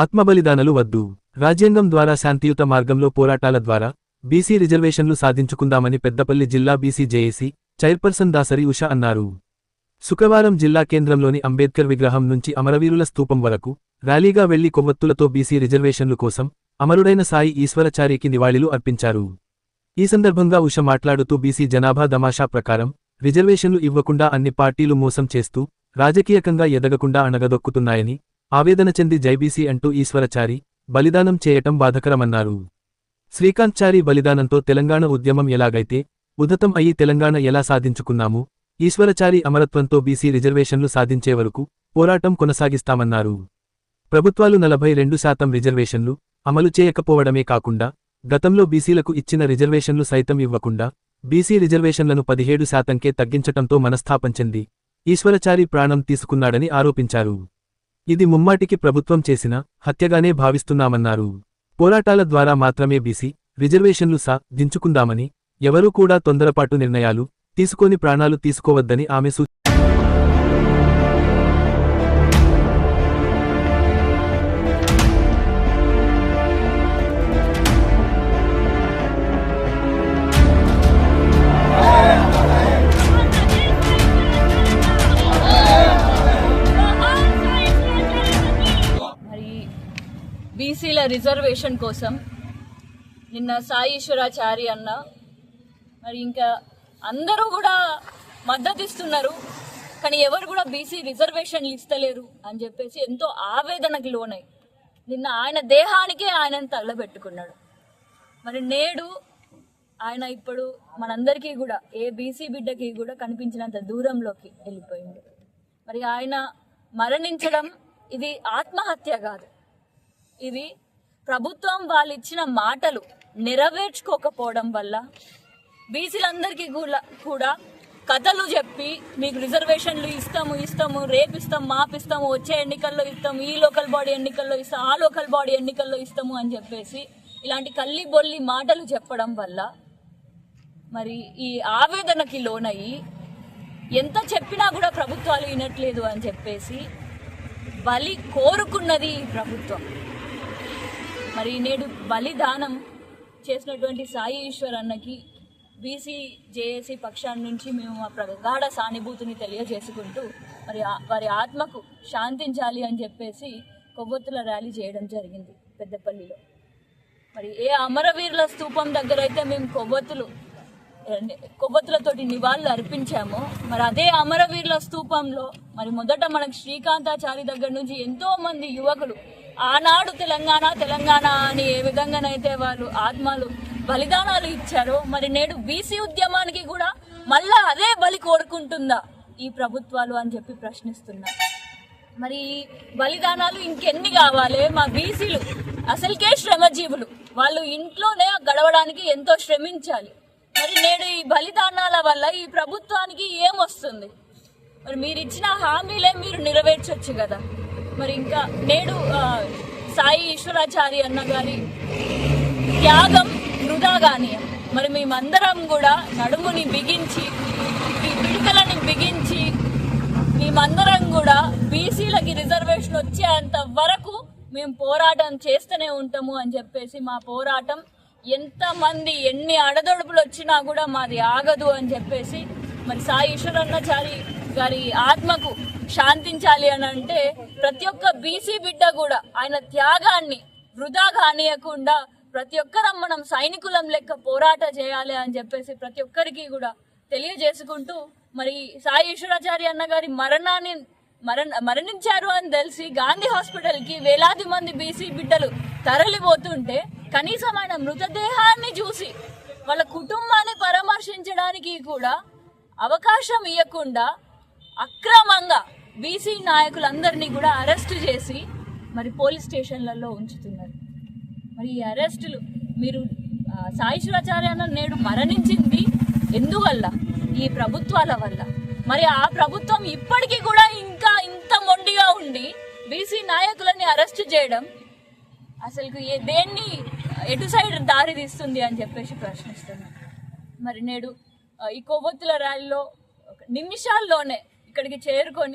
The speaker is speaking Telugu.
ఆత్మబలిదానలు వద్దు. రాజ్యాంగం ద్వారా శాంతియుత మార్గంలో పోరాటాల ద్వారా బీసీ రిజర్వేషన్లు సాధించుకుందామని పెద్దపల్లి జిల్లా BC JAC chairperson Dasari Usha అన్నారు. శుక్రవారం జిల్లా కేంద్రంలోని అంబేద్కర్ విగ్రహం నుంచి అమరవీరుల స్తూపం వరకు ర్యాలీగా వెళ్ళి కొవ్వొత్తులతో బీసీ రిజర్వేషన్లు కోసం అమరుడైన సాయి ఈశ్వరచారికి నివాళిలు అర్పించారు. ఈ సందర్భంగా ఉష మాట్లాడుతూ బీసీ జనాభా దమాషా ప్రకారం రిజర్వేషన్లు ఇవ్వకుండా అన్ని పార్టీలు మోసం చేస్తూ రాజకీయకంగా ఎదగకుండా అణగదొక్కుతున్నాయని ఆవేదన చెంది జైబీసీ అంటూ ఈశ్వరచారి బలిదానం చేయటం బాధకరమన్నారు. శ్రీకాంత్ చారి బలిదానంతో తెలంగాణ ఉద్యమం ఎలాగైతే ఉదతం అయి తెలంగాణ ఎలా సాధించుకున్నాము ఈశ్వరచారి అమరత్వంతో బీసీ రిజర్వేషన్లు సాధించే వరకు పోరాటం కొనసాగిస్తామన్నారు. ప్రభుత్వాలు నలభై రెండు శాతం రిజర్వేషన్లు అమలు చేయకపోవడమే కాకుండా గతంలో బీసీలకు ఇచ్చిన రిజర్వేషన్లు సైతం ఇవ్వకుండా బీసీ రిజర్వేషన్లను పదిహేడు శాతంకే తగ్గించటంతో మనస్థాపం చెంది ఈశ్వరచారి ప్రాణం తీసుకున్నాడని ఆరోపించారు. ఇది ముమ్మాటికి ప్రభుత్వం చేసిన హత్యగానే భావిస్తున్నామన్నారు. పోరాటాల ద్వారా మాత్రమే బీసీ రిజర్వేషన్లు సా దించుకుందామని ఎవరూ కూడా తొందరపాటు నిర్ణయాలు తీసుకొని ప్రాణాలు తీసుకోవద్దని ఆమె సూచించారు బీసీల రిజర్వేషన్ కోసం నిన్న సాయీశ్వరాచారి అన్న మరి ఇంకా అందరూ కూడా మద్దతు ఇస్తున్నారు కానీ ఎవరు కూడా బీసీ రిజర్వేషన్లు ఇస్తలేరు అని చెప్పేసి ఎంతో ఆవేదనకు లోనై నిన్న ఆయన దేహానికే ఆయనను తగలబెట్టుకున్నాడు. మరి నేడు ఆయన ఇప్పుడు మనందరికీ కూడా ఏ బీసీ బిడ్డకి కూడా కనిపించినంత దూరంలోకి వెళ్ళిపోయింది మరి ఆయన మరణించడం ఇది ఆత్మహత్య కాదు. ఇది ప్రభుత్వం వాళ్ళు ఇచ్చిన మాటలు నెరవేర్చుకోకపోవడం వల్ల బీసీలందరికీ కూడా కూడా కథలు చెప్పి మీకు రిజర్వేషన్లు ఇస్తాము ఇస్తాము రేపిస్తాం మాపిస్తాము వచ్చే ఎన్నికల్లో ఇస్తాము ఈ లోకల్ బాడీ ఎన్నికల్లో ఇస్తాం ఆ లోకల్ బాడీ ఎన్నికల్లో ఇస్తాము అని చెప్పేసి ఇలాంటి కల్లి బొల్లి మాటలు చెప్పడం వల్ల మరి ఈ ఆవేదనకి లోనయ్యి ఎంత చెప్పినా కూడా ప్రభుత్వాలు వినట్లేదు అని చెప్పేసి బలి కోరుకున్నది ఈ ప్రభుత్వం. మరి నేడు బలిదానం చేసినటువంటి సాయి ఈశ్వర్ అన్నకి బీసీ జేఏసీ పక్షాన్ని నుంచి మేము మా ప్రగాఢ సానుభూతిని తెలియజేసుకుంటూ మరి ఆ- వారి ఆత్మకు శాంతించాలి అని చెప్పేసి కొవ్వొత్తుల ర్యాలీ చేయడం జరిగింది పెద్దపల్లిలో. మరి ఏ అమరవీరుల స్తూపం దగ్గర అయితే మేము కొవ్వొత్తులు కొవ్వొత్తులతోటి నివాళులు అర్పించామో మరి అదే అమరవీరుల స్తూపంలో మరి మొదట మనకు శ్రీకాంతాచారి దగ్గర నుంచి ఎంతో మంది యువకులు ఆనాడు తెలంగాణ తెలంగాణ అని ఏ విధంగానైతే వాళ్ళు ఆత్మలు బలిదానాలు ఇచ్చారో మరి నేడు బీసీ ఉద్యమానికి కూడా మళ్ళా అదే బలి కోరుకుంటుందా ఈ ప్రభుత్వాలు అని చెప్పి ప్రశ్నిస్తున్నా. మరి ఈ బలిదానాలు ఇంకెన్ని కావాలి? మా బీసీలు అసలుకే శ్రమజీవులు. వాళ్ళు ఇంట్లోనే గడవడానికి ఎంతో శ్రమించాలి. మరి నేడు ఈ బలిదానాల వల్ల ఈ ప్రభుత్వానికి ఏమొస్తుంది? మరి మీరు ఇచ్చిన హామీలే మీరు నెరవేర్చొచ్చు కదా. మరి ఇంకా నేడు సాయి ఈశ్వరాచారి అన్న గారి త్యాగం వృధా గానీయం మరి మేమందరం కూడా నడుముని బిగించి ఈ పిడికలని బిగించి మేమందరం కూడా బీసీలకి రిజర్వేషన్ వచ్చేంత వరకు మేము పోరాటం చేస్తూనే ఉంటాము అని చెప్పేసి మా పోరాటం. ఎంతమంది ఎన్ని అడదొడుపులు వచ్చినా కూడా మాది ఆగదు అని చెప్పేసి మరి సాయి ఈశ్వరన్నచారి గారి ఆత్మకు శాంతించాలి అని అంటే ప్రతి ఒక్క బీసీ బిడ్డ కూడా ఆయన త్యాగాన్ని వృధా కానియకుండా ప్రతి ఒక్కరం మనం సైనికులం లెక్క పోరాట చేయాలి అని చెప్పేసి ప్రతి ఒక్కరికి కూడా తెలియజేసుకుంటూ మరి సాయి ఈశ్వరాచార్య అన్న గారి మరణాన్ని మరణ మరణించారు అని తెలిసి గాంధీ హాస్పిటల్కి వేలాది మంది బీసీ బిడ్డలు తరలిపోతుంటే కనీసం ఆయన మృతదేహాన్ని చూసి వాళ్ళ కుటుంబాన్ని పరామర్శించడానికి కూడా అవకాశం ఇవ్వకుండా అక్రమంగా బీసీ నాయకులందరినీ కూడా అరెస్ట్ చేసి మరి పోలీస్ స్టేషన్లలో ఉంచుతున్నారు. మరి ఈ అరెస్టులు మీరు ఆ, సాయి శివాచార్య నేడు మరణించింది ఎందువల్ల? ఈ ప్రభుత్వాల వల్ల. మరి ఆ ప్రభుత్వం ఇప్పటికీ కూడా ఇంకా ఇంత మొండిగా ఉండి బీసీ నాయకులని అరెస్ట్ చేయడం అసలు ఏ దేన్ని ఎటు సైడ్ దారి తీస్తుంది అని చెప్పేసి ప్రశ్నిస్తున్నాను. మరి నేడు ఈ కొవ్వొత్తుల ర్యాలీలో ఒక నిమిషాల్లోనే ఇక్కడికి చేరుకొని